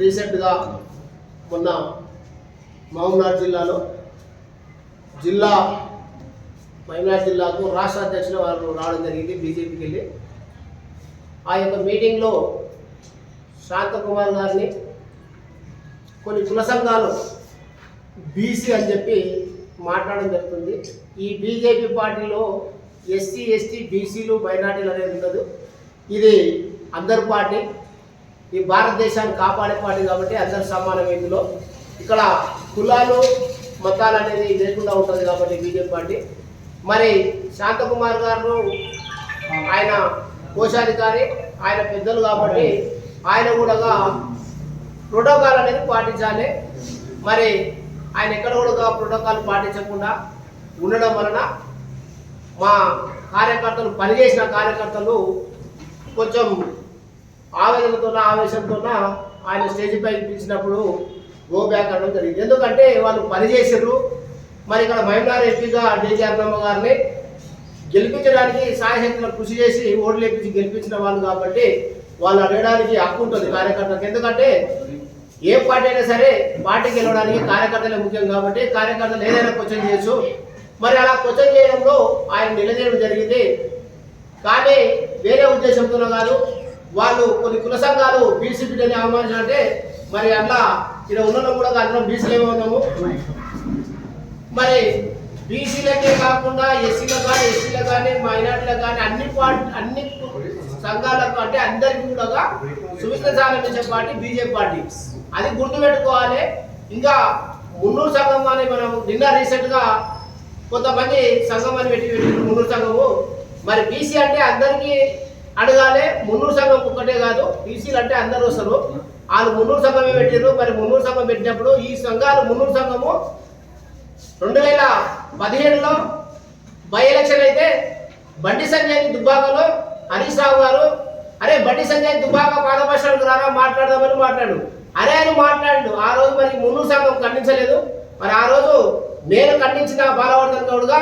రీసెంట్గా మొన్న మహబూబ్నగర్ జిల్లాలో జిల్లా మహబూబ్నగర్ జిల్లాకు రాష్ట్ర అధ్యక్షులు వారు రావడం జరిగింది బీజేపీకి వెళ్ళి. ఆ యొక్క మీటింగ్లో శాంతకుమార్ గారిని కొన్ని కుల సంఘాలు బీసీ అని చెప్పి మాట్లాడడం జరుగుతుంది. ఈ బీజేపీ పార్టీలో ఎస్సీ ఎస్టీ బీసీలు మైనార్టీలు అనేది ఉండదు. ఇది అందరి పార్టీ. ఈ భారతదేశాన్ని కాపాడే పార్టీ కాబట్టి అందరు సమానం ఇందులో ఇక్కడ కులాలు మతాలు అనేది లేకుండా ఉంటుంది కాబట్టి బీజేపీ పార్టీ. మరి శాంతకుమార్ గారు ఆయన కోశాధికారి ఆయన పెద్దలు కాబట్టి ఆయన కూడా ప్రోటోకాల్ అనేది పాటించాలి. మరి ఆయన ఎక్కడ కూడా ప్రోటోకాల్ పాటించకుండా ఉండడం వలన మా కార్యకర్తలు పనిచేసిన కార్యకర్తలు కొంచెం ఆవేదనతో ఆవేశంతో ఆయన స్టేజ్ పై పిలిచినప్పుడు గో బ్యాక్ అనడం జరిగింది. ఎందుకంటే వాళ్ళు పనిచేసారు మరి ఇక్కడ మహిళార్ ఎంపీగా డీజీ అన్నమ్మ గారిని గెలిపించడానికి సాయశక్తులు కృషి చేసి ఓట్లు వేపించి గెలిపించిన వాళ్ళు కాబట్టి వాళ్ళు అడగడానికి హక్కు ఉంటుంది కార్యకర్తలకు. ఎందుకంటే ఏ పార్టీ అయినా సరే పార్టీకి గెలవడానికి కార్యకర్తలే ముఖ్యం కాబట్టి కార్యకర్తలు ఏదైనా క్వశ్చన్ చేయొచ్చు. మరి అలా క్వశ్చన్ చేయడంలో ఆయన నిలదీయడం జరిగింది. కానీ వేరే ఉద్దేశంతో కాదు వాళ్ళు కొన్ని కుల సంఘాలు బీసీ బిడ్డని అవమానించాలంటే మరి అట్లా ఇక్కడ ఉన్న కూడా అందరం బీసీలు ఉన్నాము. మరి బీసీలకే కాకుండా ఎస్సీలకు కానీ ఎస్సీలకు కానీ మైనార్టీలకు కానీ అన్ని పార్టీ అన్ని సంఘాలకు అంటే అందరికీ కూడా సువిధ సాధించే పార్టీ బీజేపీ పార్టీ. అది గుర్తుపెట్టుకోవాలి. ఇంకా మున్నూరు సంఘం కానీ మనం నిన్న రీసెంట్గా కొంతమంది సంఘం అని పెట్టి పెట్టిన మున్నూరు సంఘము. మరి బీసీ అంటే అందరికీ అడగాలి మున్నూరు సంఘం ఒక్కటే కాదు బీసీలు అంటే అందరూ వస్తారు. వాళ్ళు మున్నూరు సంఘమే పెట్టారు మరి మున్నూరు సంఘం పెట్టినప్పుడు ఈ సంఘాలు మున్నూరు సంఘము రెండు వేల పదిహేడులో బై ఎలక్షన్ అయితే బండి సంజయ్ దుబ్బాకలో హరీష్ రావు గారు అరే బండి సంజయ్ దుబ్బాక పాదభాషణకు రారా మాట్లాడదామని మాట్లాడు. అరే అని మాట్లాడు ఆ రోజు మరి మున్నూరు సంఘం ఖండించలేదు. మరి ఆ రోజు నేను ఖండించిన బాలవర్ధన్ గౌడ్గా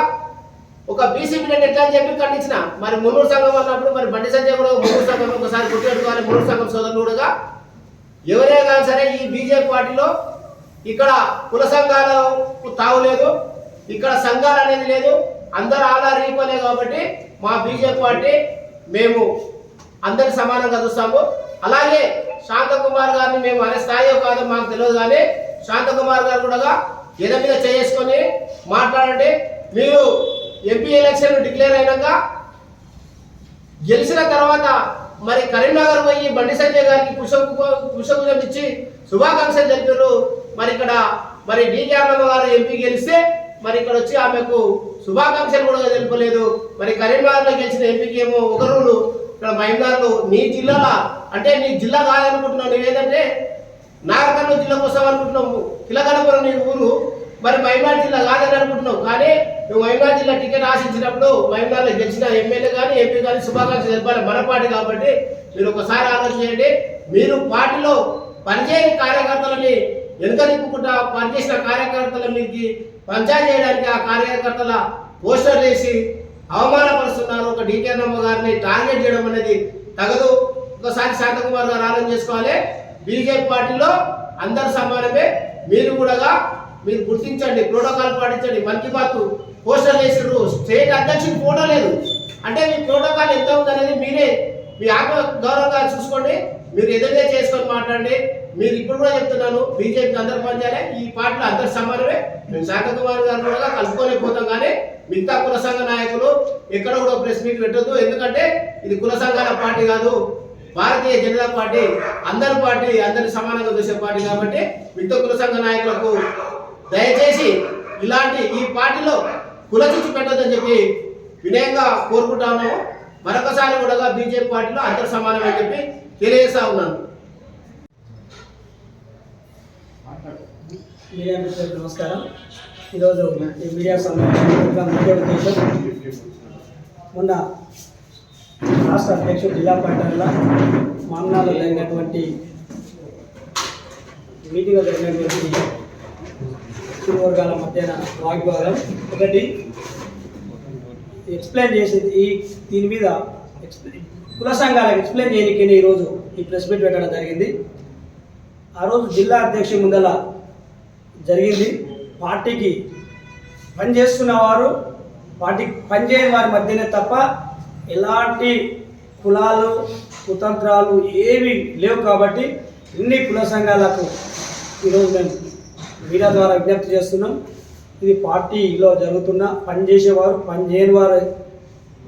ఒక బీసీ బిడ్డని ఎట్లా అని చెప్పి ఖండించిన. మరి మున్నూరు సంఘం అన్నప్పుడు మరి బండి సంజయ్ కూడా మున్నూరు సంఘం ఒకసారి గుర్తుపెట్టుకోవాలి. మున్నూరు సంఘం సోదరులు కూడా ఎవరే కానీ సరే ఈ బీజేపీ పార్టీలో ఇక్కడ కుల సంఘాలకు తావులేదు ఇక్కడ సంఘాలు అనేది లేదు అందరు ఆలా రీపలే కాబట్టి మా బీజేపీ పార్టీ మేము అందరి సమానంగా చూస్తాము. అలాగే శాంతకుమార్ గారిని మేము అనే స్థాయి కాదు మాకు తెలియదు కానీ శాంతకుమార్ గారు కూడా ఎద మీద చేసుకొని మాట్లాడండి. మీరు ఎంపీ ఎలక్షన్ డిక్లేర్ అయినాక గెలిచిన తర్వాత మరి కరీంనగర్ పోయి బండి సంజయ్ గారికి పుష్ప పుష్పభుజం ఇచ్చి శుభాకాంక్షలు తెలిపారు. మరి ఇక్కడ మరి డీకే అన్నమ్మ గారు ఎంపీ గెలిస్తే మరి ఇక్కడ వచ్చి ఆమెకు శుభాకాంక్షలు కూడా తెలుపలేదు. మరి కరీంనగర్లో గెలిచిన ఎంపీకి ఏమో ఒకరు ఇక్కడ మహిళలు నీ జిల్లాలో అంటే నీ జిల్లా కాదనుకుంటున్నావు. నువ్వేదంటే నాగకర్నూలు జిల్లాకు వస్తావు అనుకుంటున్నావు కిలకనపురం నీ ఊరు మరి మహిళా జిల్లా కాదని అనుకుంటున్నావు. కానీ నువ్వు మహిళా జిల్లా టికెట్ ఆశించినప్పుడు మహిళలో గెలిచిన ఎమ్మెల్యే కానీ ఎంపీ కానీ శుభాకాంక్షలు తెలపాలి మన పార్టీ కాబట్టి మీరు ఒకసారి ఆలోచన చేయండి. మీరు పార్టీలో పనిచేయని కార్యకర్తలని వెనుక నింపుకుంటా పనిచేసిన కార్యకర్తల మీకు పంచాయతీ చేయడానికి ఆ కార్యకర్తల పోస్టర్ వేసి అవమానపరుస్తున్నారు. ఒక డీకే నమ్మ గారిని టార్గెట్ చేయడం అనేది తగదు. ఒకసారి శాంతకుమార్ గారు ఆలోచన చేసుకోవాలి. బీజేపీ పార్టీలో అందరు సమానమే. మీరు కూడా మీరు గుర్తించండి ప్రోటోకాల్ పాటించండి మన్ కీ బాత్ పోస్టర్ వేసిర్రు స్టేట్ అధ్యక్షుడు ఫోటో లేదు. అంటే మీ ప్రోటోకాల్ ఎంత ఉందనేది మీరే మీ ఆత్మ గౌరవంగా చూసుకోండి మీరు ఎదురుగా చేసుకొని మాట్లాడండి మీరు ఇప్పుడు కూడా చెప్తున్నాను బీజేపీకి అందరు పనిచేయాలి ఈ పార్టీలో అందరు సమానమే. మేము శాంతకుమార్ గారు కూడా కలుపుకోలేకపోతాం కానీ మిగతా కుల సంఘ నాయకులు ఎక్కడ కూడా ప్రెస్ మీట్ పెట్టొద్దు. ఎందుకంటే ఇది కుల సంఘాల పార్టీ కాదు భారతీయ జనతా పార్టీ అందరి పార్టీ అందరి సమానంగా చూసే పార్టీ కాబట్టి మిగతా కుల సంఘ నాయకులకు దయచేసి ఇలాంటి ఈ పార్టీలో కుల చిచ్చు పెట్టదని చెప్పి వినయంగా కోరుకుంటాను. మరొకసారి కూడా బీజేపీ పార్టీలో అంతర్ సమానం అని చెప్పి తెలియజేస్తా ఉన్నాను. మీడియా మిత్రులకు నమస్కారం. ఈరోజు ఈ మీడియా సమావేశం ముఖ్య ఉద్దేశం మొన్న రాష్ట్ర అధ్యక్షుడు జిల్లా పార్టీల మామనాలో జరిగినటువంటి మీటింగ్లో జరిగినటువంటి ఇరు వర్గాల మధ్యన వాగ్వాదం. ఒకటి ఎక్స్ప్లెయిన్ చేసేది ఈ దీని మీద ఎక్స్ప్లెయిన్ కుల సంఘాలకు ఎక్స్ప్లెయిన్ చేయడానికి ఈరోజు ఈ ప్రెస్ మీట్ పెట్టడం జరిగింది. ఆ రోజు జిల్లా అధ్యక్షుడి ముందల జరిగింది. పార్టీకి పనిచేస్తున్న వారు పార్టీకి పనిచేయని వారి మధ్యనే తప్ప ఎలాంటి కులాలు కుతంత్రాలు ఏవి లేవు కాబట్టి ఇన్ని కుల సంఘాలకు ఈరోజు మేము మీడియా ద్వారా విజ్ఞప్తి చేస్తున్నాం. ఇది పార్టీలో జరుగుతున్న పనిచేసేవారు పనిచేయని వారి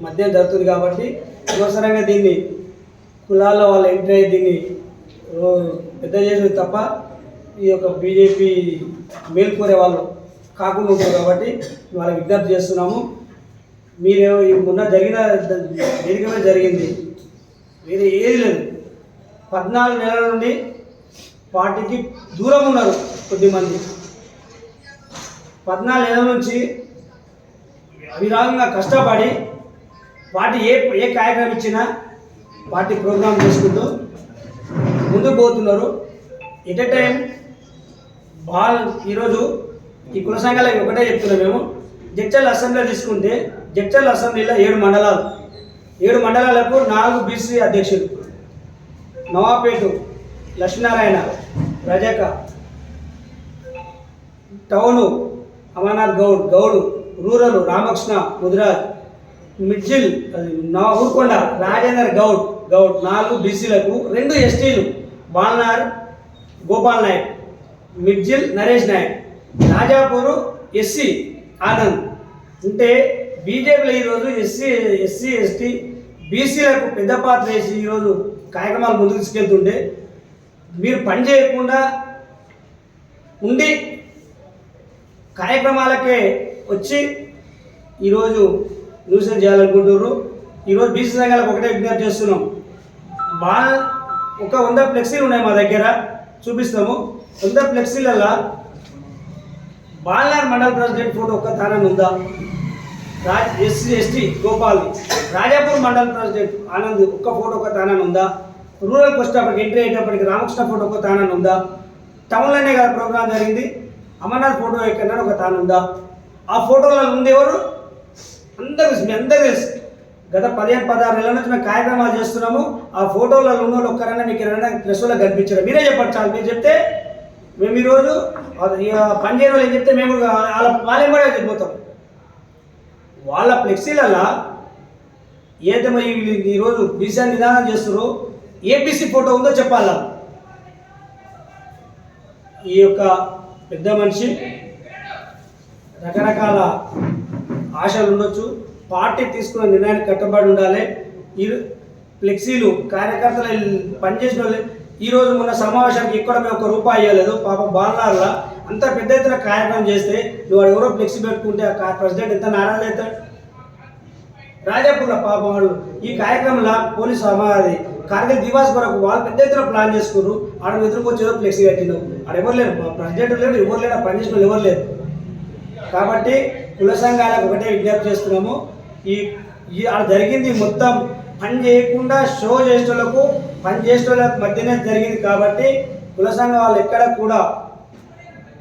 మధ్య జరుగుతుంది కాబట్టి అనవసరంగా దీన్ని కులాల్లో వాళ్ళు ఎంట్రీ అయ్యి దీన్ని పెద్ద చేసేది తప్ప ఈ యొక్క బీజేపీ మేల్కోరే వాళ్ళు కాకుండా ఉంటారు కాబట్టి వాళ్ళ విజ్ఞప్తి చేస్తున్నాము. మీరు మొన్న జరిగిన దీనికమే జరిగింది. వేరే ఏది లేదు. పద్నాలుగు నెలల నుండి పార్టీకి దూరం ఉన్నారు కొద్దిమంది పద్నాలుగు నెలల నుంచి అవిరాగంగా కష్టపడి పార్టీ ఏ ఏ కార్యక్రమం ఇచ్చినా పార్టీ ప్రోగ్రాం చేసుకుంటూ ముందుకు పోతున్నారు. ఎట్ ఎ టైం బాల్ ఈరోజు ఈ కుల సంఘాలకి ఒకటే చెప్తున్నాం మేము. జడ్చల్ అసెంబ్లీ తీసుకుంటే జడ్చల్ అసెంబ్లీలో ఏడు మండలాలు. ఏడు మండలాలకు నాలుగు బీసీ అధ్యక్షులు. నవాపేటు లక్ష్మీనారాయణ రజక టౌను అమర్నాథ్ గౌడ్ గౌడు రూరల్ రామకృష్ణ ముదిరాజ్ మిడ్జిల్ నా ఊరుకొండ రాజేందర్ గౌడ్ గౌడ్ నాలుగు బీసీలకు రెండు ఎస్టీలు బాల్నార్ గోపాల్ నాయక్ మిడ్జిల్ నరేష్ నాయక్ రాజాపూరు ఎస్సీ ఆనంద్. అంటే బీజేపీలో ఈరోజు ఎస్సీ ఎస్సీ ఎస్టీ బీసీలకు పెద్ద పాత్ర వేసి ఈరోజు కార్యక్రమాలు ముందుకు తీసుకెళ్తుంటే మీరు పని చేయకుండా ఉండి కార్యక్రమాలకే వచ్చి ఈరోజు న్యూసెన్స్ చేయాలనుకుంటున్నారు. ఈరోజు బీసీ సంఘాలకు ఒకటే విజ్ఞప్తి చేస్తున్నాం. బా ఒక వంద ఫ్లెక్సీలు ఉన్నాయి మా దగ్గర చూపిస్తాము. వంద ఫ్లెక్సీలలో బాలనార్ మండల ప్రెసిడెంట్ ఫోటో ఒక్క తానని ఉందా? రాజ్ ఎస్సీ ఎస్టీ గోపాల్ రాజాపూర్ మండల ప్రెసిడెంట్ ఆనంద్ ఒక్క ఫోటో ఒక తానని ఉందా? రూరల్కి వచ్చేటప్పటికి ఎంట్రీ అయ్యేటప్పటికి రామకృష్ణ ఫోటో ఒక తానని ఉందా? టౌన్లోనే కదా ప్రోగ్రాం జరిగింది. అమర్నాథ్ ఫోటో ఎక్కడన్నా ఒక తాను ఉందా? ఆ ఫోటోలలో ఉంది ఎవరు? అందరూ తెలుసు మీ అందరూ తెలుసు. గత పదిహేను పదహారు నెలల నుంచి మేము కార్యక్రమాలు చేస్తున్నాము. ఆ ఫోటోలలో ఉన్న వాళ్ళు ఒక్కరైనా మీకు ఎవరైనా ప్రెస్లో కనిపించారు మీరే చెప్పండి చాలు మీరు చెప్తే మేము ఈరోజు పనిచేయని ఇక వాళ్ళు ఏం చెప్తే మేము కూడా వాళ్ళ వాళ్ళేం కూడా వెళ్ళిపోతాం వాళ్ళ ఫ్లెక్సీలలో ఏదైతే మరి ఈరోజు బీసీ నిదానం చేస్తారో ఏపీసీ ఫోటో ఉందో చెప్పాలా? ఈ యొక్క పెద్ద మనిషి. రకరకాల ఆశలు ఉండొచ్చు. పార్టీ తీసుకున్న నిర్ణయానికి కట్టుబడి ఉండాలి. ఈ ఫ్లెక్సీలు కార్యకర్తలు పనిచేసిన వాళ్ళు ఈ మొన్న సమావేశానికి ఇక్కడ మేము ఒక రూపాయి ఇవ్వలేదు. పాప బాలనార్ల అంత పెద్ద ఎత్తున కార్యక్రమం చేస్తే నువ్వు ఎవరో ఫ్లెక్సీ పెట్టుకుంటే ఆ ప్రెసిడెంట్ ఎంత నారాయణ అవుతాడు? రాజాపూర్లో పాపం వాళ్ళు ఈ కార్యక్రమంలో పోలీసు సమాధి కార్గిల్ దివాస్ కొరకు వాళ్ళు పెద్ద ఎత్తున ప్లాన్ చేసుకున్నారు. ఆడ ఎదురుకొచ్చేదో ఫ్లెక్సీ కట్టినావు ఆడ ఎవరు లేరు? ప్రెసిడెంట్ లేడు ఎవరు లేరు పని చేసిన ఎవరు లేరు. కాబట్టి కుల సంఘాలకు ఒకటే విజ్ఞప్తి చేస్తున్నాము. ఈ ఈ ఆడ జరిగింది మొత్తం పని చేయకుండా షో చేసేటోళ్ళకు పని చేసేటోళ్ళకు మధ్యనే జరిగింది కాబట్టి కుల సంఘం వాళ్ళు ఎక్కడ కూడా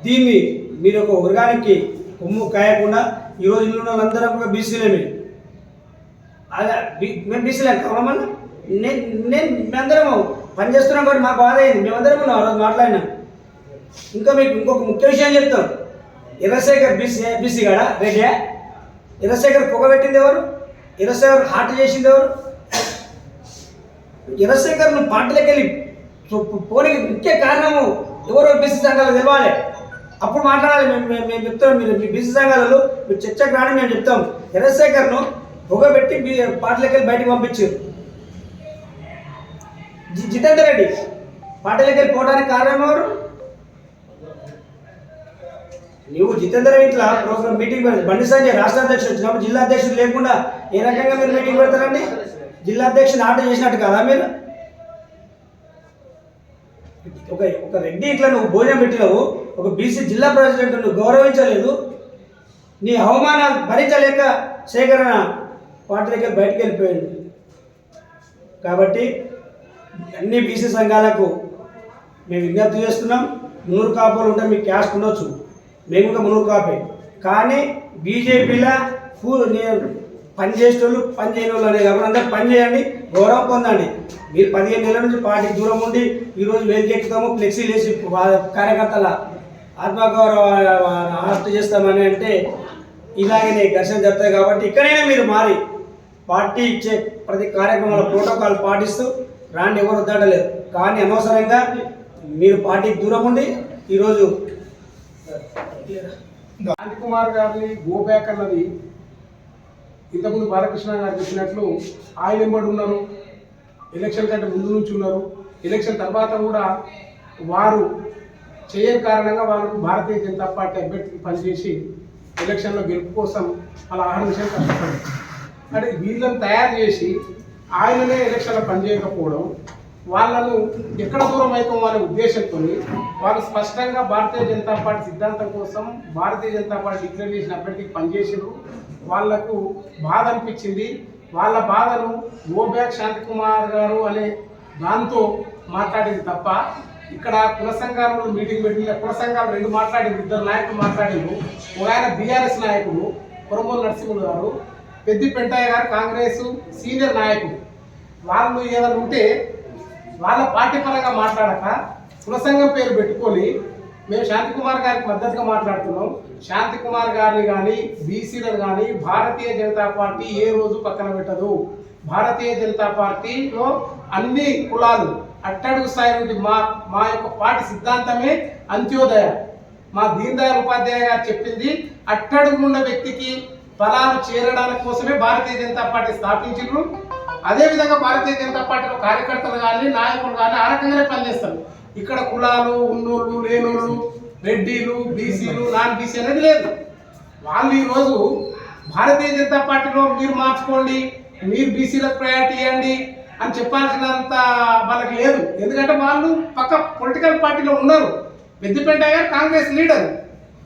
దీన్ని మీరు ఒక వర్గానికి కొమ్ము కాయకుండా ఈరోజు ఇల్లు ఉన్న వాళ్ళందరం కూడా బీసీలేమే. అదే బి- మేము బీసీలే కావాలన్నా నేను నేను మేమందరము పని చేస్తున్నాం కాబట్టి మాకు బాధ అయింది మేమందరం ఉన్నాం ఆ రోజు మాట్లాడినాం. ఇంకా మీకు ఇంకొక ముఖ్య విషయం చెప్తాం ఇరశేఖర్ బీసీ బీసీ కాడా రెడ్డి ఇరశేఖర్ పొగ పెట్టింది ఎవరు? ఇరశేఖర్ హార్ట్ చేసింది ఎవరు? ఇరశేఖర్ నువ్వు పార్టీలోకి వెళ్ళి పోనీకి ముఖ్య కారణము ఎవరో బీసీ సంఘాలు తెలవాలి. అప్పుడు మాట్లాడాలి. మేము మేము చెప్తాం మీరు మీ బీసీ సంఘాలలో మీరు చర్చకు రాని మేము చెప్తాం. చంద్రశేఖర్ను పొగబెట్టి మీ వెళ్ళి బయటకు పంపించారు. జితేందర్ రెడ్డి. పార్టీలోకి వెళ్ళి పోవడానికి కారణం ఎవరు? నువ్వు జితేందర్ ఇట్లా ప్రోగ్రామ్ మీటింగ్ బండి సంజయ్ రాష్ట్ర అధ్యక్షుడు వచ్చినప్పుడు జిల్లా అధ్యక్షుడు లేకుండా ఏ రకంగా మీరు మీటింగ్ పెడతారండి? జిల్లా అధ్యక్షుడు ఆట చేసినట్టు కదా మీరు? ఒక ఒక రెడ్డి ఇట్లా నువ్వు భోజనం పెట్టినావు. ఒక బీసీ జిల్లా ప్రెసిడెంట్ నువ్వు గౌరవించలేదు. నీ అవమానాలు భరించలేక సేకరణ పార్టీ దగ్గర బయటకు వెళ్ళిపోయాడు. కాబట్టి అన్ని బీసీ సంఘాలకు మేము విజ్ఞప్తి చేస్తున్నాం. మునూరు కాపులు ఉంటే మీకు క్యాస్ట్ ఉండొచ్చు. మేము కూడా మునూరు కాపే. కానీ బీజేపీలో పని చేసేటోళ్ళు పని చేయని వాళ్ళు అనేది కాకుండా అందరూ పని చేయండి గౌరవం పొందండి. మీరు పదిహేను నెలల నుంచి పార్టీకి దూరం ఉండి ఈరోజు వేదికెక్కుతాము ఫ్లెక్సీ లేసి కార్యకర్తల ఆత్మగౌరవ ఆర్ట్ చేస్తామని అంటే ఇలాగనే ఘర్షణ జరుగుతాయి కాబట్టి ఇక్కడైనా మీరు మారి పార్టీ ఇచ్చే ప్రతి కార్యక్రమాల ప్రోటోకాల్ పాటిస్తూ రాండి ఎవరు దాడలేదు కానీ అనవసరంగా మీరు పార్టీకి దూరం ఉండి ఈరోజు రాజ్ కుమార్ గారిని గో బ్యాక్ అన్నది ఇంతకుముందు బాలకృష్ణ గారు చెప్పినట్లు ఆయన ఎంబడి ఉన్నారు ఎలక్షన్ కంటే ముందు నుంచి ఉన్నారు. ఎలక్షన్ తర్వాత కూడా వారు చేయని కారణంగా వాళ్ళు భారతీయ జనతా పార్టీ అభ్యర్థికి పనిచేసి ఎలక్షన్లో గెలుపు కోసం వాళ్ళ ఆహార విషయం కష్టపడి అంటే వీళ్ళని తయారు చేసి ఆయననే ఎలక్షన్లో పనిచేయకపోవడం వాళ్ళను ఎక్కడ దూరం అవుతాం అనే ఉద్దేశంతో వాళ్ళు స్పష్టంగా భారతీయ జనతా పార్టీ సిద్ధాంతం కోసం భారతీయ జనతా పార్టీ డిక్లేర్ చేసిన అభ్యర్థికి పనిచేసారు వాళ్ళకు బాధ అనిపించింది. వాళ్ళ బాధను గో శాంతకుమార్ శాంతికుమార్ గారు అనే దాంతో మాట్లాడింది తప్ప ఇక్కడ కుల సంఘాలు మీటింగ్ పెట్టిన కుల సంఘాలు రెండు మాట్లాడింది ఇద్దరు నాయకులు మాట్లాడిండు ఒక ఆయన బీఆర్ఎస్ నాయకుడు కొరమూలు నరసింహులు గారు పెద్ది పెంటయ్య గారు కాంగ్రెస్ సీనియర్ నాయకుడు. వాళ్ళు ఏదైనా ఉంటే వాళ్ళ పార్టీ పరంగా మాట్లాడక కులసంఘం పేరు పెట్టుకొని మేము శాంతికుమార్ గారికి మద్దతుగా మాట్లాడుతున్నాం. శాంతికుమార్ గారిని కానీ బీసీలను కానీ భారతీయ జనతా పార్టీ ఏ రోజు పక్కన పెట్టదు. భారతీయ జనతా పార్టీలో అన్ని కులాలు అట్టడుగు స్థాయి నుండి మా మా యొక్క పార్టీ సిద్ధాంతమే అంత్యోదయ. మా దీన్ దయాళ్ ఉపాధ్యాయ గారు చెప్పింది అట్టడుగు ఉన్న వ్యక్తికి ఫలాలు చేరడానికి కోసమే భారతీయ జనతా పార్టీ స్థాపించారు అదే విధంగా భారతీయ జనతా పార్టీలో కార్యకర్తలు కానీ నాయకులు కానీ ఆ రకంగానే పనిచేస్తారు. ఇక్కడ కులాలు ఉన్నోళ్ళు లేనోళ్ళు రెడ్డిలు బీసీలు నాన్ బీసీ అనేది లేదు. వాళ్ళు ఈరోజు భారతీయ జనతా పార్టీలో మీరు మార్చుకోండి మీరు బీసీలకు ప్రయారిటీ ఇవ్వండి అని చెప్పాల్సినంత వాళ్ళకి లేదు. ఎందుకంటే వాళ్ళు పక్క పొలిటికల్ పార్టీలో ఉన్నారు. పెద్దపేట గారు కాంగ్రెస్ లీడర్.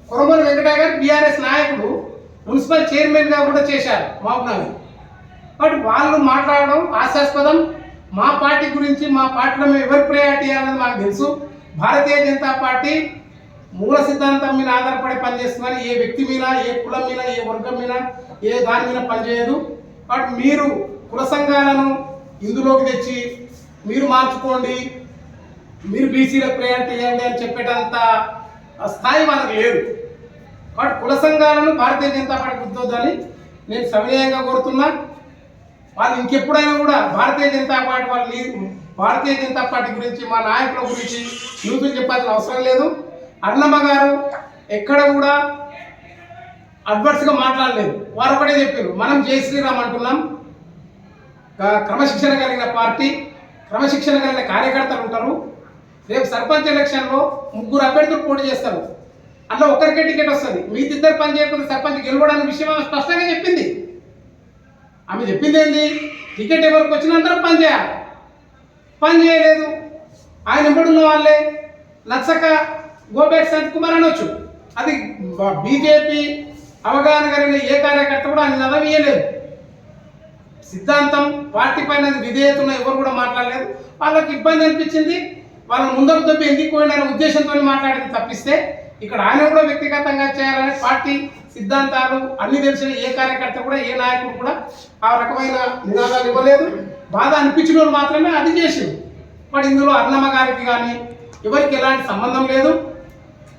కురమూరి వెంకటయ్య గారు బీఆర్ఎస్ నాయకుడు. మున్సిపల్ చైర్మన్గా కూడా చేశారు మహబూబ్నగర్ బట్ వాళ్ళు మాట్లాడడం ఆశాస్పదం మా పార్టీ గురించి మా పార్టీలో మేము ఎవరు ప్రయారిటీ అనేది మాకు తెలుసు. భారతీయ జనతా పార్టీ మూల సిద్ధాంతం మీద ఆధారపడి పనిచేస్తున్నారు ఏ వ్యక్తి మీద ఏ కులం మీద ఏ వర్గం మీద ఏ దాని మీద పనిచేయదు. బట్ మీరు కుల సంఘాలను ఇందులోకి తెచ్చి మీరు మార్చుకోండి. మీరు బీసీలకు ప్రయారిటీ ఇవ్వండి అని చెప్పేటంత స్థాయి వాళ్ళకి లేదు. కాబట్టి కుల సంఘాలను భారతీయ జనతా పార్టీ గుర్తొద్దని నేను సవినయంగా కోరుతున్నా. వాళ్ళు ఇంకెప్పుడైనా కూడా భారతీయ జనతా పార్టీ వాళ్ళ భారతీయ జనతా పార్టీ గురించి మా నాయకుల గురించి యూతులు చెప్పాల్సిన అవసరం లేదు. అన్నమ్మ గారు ఎక్కడ కూడా అడ్వర్స్గా మాట్లాడలేదు. వారు ఒకటే చెప్పారు మనం జై శ్రీరామ్ అంటున్నాం. క- క్రమశిక్షణ కలిగిన పార్టీ క్రమశిక్షణ కలిగిన కార్యకర్తలు ఉంటారు. రేపు సర్పంచ్ ఎలక్షన్లో ముగ్గురు అభ్యర్థులు పోటీ చేస్తారు. అందులో ఒకరికే టికెట్ వస్తుంది. మీ ఇద్దరు పని చేయకపోతే సర్పంచ్ గెలవడానికి విషయం స్పష్టంగా చెప్పింది. ఆమె చెప్పింది ఏంది? టికెట్ ఎవరికి వచ్చిన అందరం పని చేయాలి. పని చేయలేదు. ఆయన ఎంబడున్న వాళ్ళే. నచ్చక గోబేక్ సంత్ కుమార్ అనొచ్చు. అది బీజేపీ అవగాహన కలిగిన ఏ కార్యకర్త కూడా ఆయన నదం సిద్ధాంతం పార్టీ పైన విధేయత ఉన్న ఎవరు కూడా మాట్లాడలేదు. వాళ్ళకి ఇబ్బంది అనిపించింది. వాళ్ళ ముందరకు తప్పి ఎందుకు పోయిన ఉద్దేశంతో మాట్లాడింది తప్పిస్తే ఇక్కడ ఆయన కూడా వ్యక్తిగతంగా చేయాలని పార్టీ సిద్ధాంతాలు అన్ని తెలిసిన ఏ కార్యకర్త కూడా ఏ నాయకుడు కూడా ఆ రకమైన నినాదాలు ఇవ్వలేదు. బాధ అనిపించిన వాళ్ళు మాత్రమే అది చేసింది. మరి ఇందులో అన్నమ్మ గారికి కానీ ఎవరికి ఎలాంటి సంబంధం లేదు.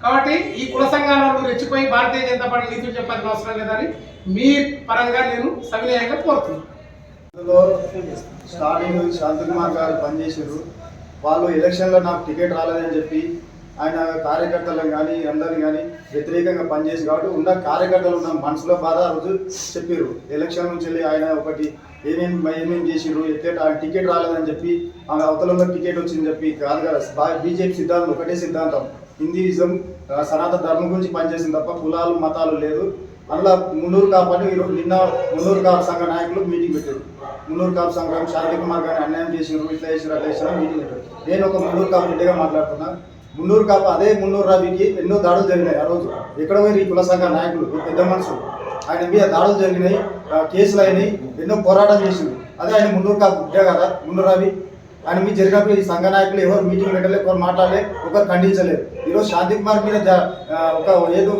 కాబట్టి ఈ కుల సంఘాల వాళ్ళు రెచ్చిపోయి భారతీయ జనతా పార్టీ నీతులు చెప్పాల్సిన అవసరం లేదని మీ పరంగా నేను సవినయంగా కోరుతున్నాను. అందులో స్టార్టింగ్ శాంతికుమార్ గారు పనిచేసారు వాళ్ళు ఎలక్షన్లో నాకు టికెట్ రాలేదని చెప్పి ఆయన కార్యకర్తలను కానీ అందరిని కానీ వ్యతిరేకంగా పనిచేసి కాబట్టి ఉన్న కార్యకర్తలు ఉన్న మనసులో బాధ ఆ రోజు చెప్పారు ఎలక్షన్ నుంచి వెళ్ళి ఆయన ఒకటి ఏమేమి ఏమేమి చేసిరు టికెట్ టికెట్ రాలేదని చెప్పి ఆమె అవతలంలో టికెట్ వచ్చిందని చెప్పి కాదు కదా బీజేపీ సిద్ధాంతం ఒకటే సిద్ధాంతం. హిందూయిజం సనాతన ధర్మం గురించి పనిచేసింది తప్ప కులాలు మతాలు లేదు. అందులో మున్నూరు కాబట్టి ఈరోజు నిన్న మున్నూరు కాపు సంఘ నాయకులు మీటింగ్ పెట్టారు మున్నూరు కాపు సంఘం శాంతి కుమార్ గారిని అన్యాయం చేసినారు ఇట్లా చేసినారు అట్లా చేసినారు మీటింగ్ పెట్టారు నేను ఒక మున్నూరు కాపు రెడ్డిగా మాట్లాడుతున్నాను మున్నూరు కాప అదే మున్నూరు రవికి ఎన్నో దాడులు జరిగినాయి ఆ రోజు. ఎక్కడ పోయి ఈ కుల సంఘ నాయకులు? పెద్ద మనుషులు ఆయన మీద దాడులు జరిగినాయి ఆ, కేసులు అయినాయి ఎన్నో పోరాటం చేసింది అదే ఆయన మున్నూరు కాపు బిడ్డ కదా మున్నూరు రవి. ఆయన మీ జరిగినప్పుడు ఈ సంఘ నాయకులు ఎవరు మీటింగ్ పెట్టలేదు ఎవరు మాట్లాడలేదు ఒకరు ఖండించలేదు. ఈరోజు శాంతి కుమార్ మీద ఒక ఏదో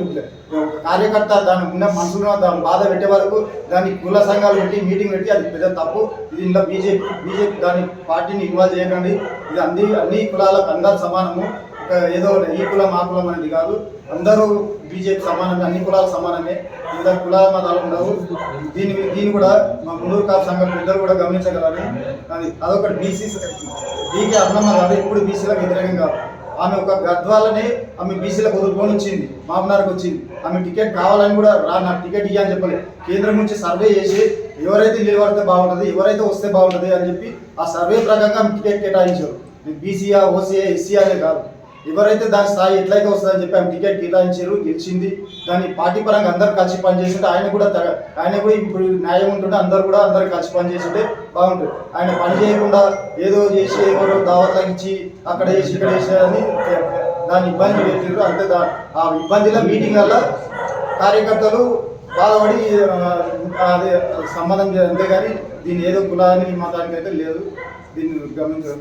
కార్యకర్త దాని ఉన్న మనసులో దాని బాధ పెట్టే వరకు దాన్ని కుల సంఘాలు పెట్టి మీటింగ్ పెట్టి అది పెద్ద తప్పు. ఇది ఇంట్లో బీజేపీ బీజేపీ దాని పార్టీని ఇన్వాల్వ్ చేయకండి. ఇది అన్ని అన్ని కులాలకు అందరు సమానము. ఏదో ఈ కులం ఆ కులం అనేది కాదు. అందరూ బీజేపీ సమానమే అన్ని కులాలు సమానమే. ఇంత కుల మతాలు ఉండవు. దీని దీన్ని కూడా మా ముందూరు కాపు సంఘం ఇద్దరు కూడా గమనించగలరు. అది అదొకటి బీసీ డీకే అన్నమ్మ కాదు ఎప్పుడు బీసీలకు వ్యతిరేకం కాదు. ఆమె ఒక గద్వాలనే ఆమె బీసీలకు వదులుకొని వచ్చింది. మామనార్కి వచ్చింది. ఆమె టికెట్ కావాలని కూడా రా నాకు టికెట్ ఇయ్య అని చెప్పలేదు కేంద్రం నుంచి సర్వే చేసి ఎవరైతే నిలబడితే బాగుంటుంది ఎవరైతే వస్తే బాగుంటుంది అని చెప్పి ఆ సర్వే ప్రకారంగా ఆమె టికెట్ కేటాయించారు. బీసీఆ ఓసీఏ ఎస్సీ కాదు. ఎవరైతే దాని స్థాయి ఎట్లయితే వస్తుందని చెప్పి ఆయన టికెట్ కేటాయించారు గెలిచింది. దాని పార్టీ పరంగా అందరు కలిసి పనిచేస్తుంటే ఆయన కూడా తగ- ఆయన కూడా ఇప్పుడు న్యాయం ఉంటుంటే అందరు కూడా అందరు కలిసి పనిచేస్తుంటే బాగుంటుంది. ఆయన పని చేయకుండా ఏదో చేసి ఎవరో దావత్లకు ఇచ్చి అక్కడ చేసి ఇక్కడ చేసేదని అని దాని ఇబ్బంది పెట్టారు అంతే దా ఆ ఇబ్బందిలో మీటింగ్ వల్ల కార్యకర్తలు బాధపడి అదే సంబంధం అంతే అంతేగాని దీన్ని ఏదో కులాన్ని మతానికి అయితే లేదు. దీన్ని గమనించడం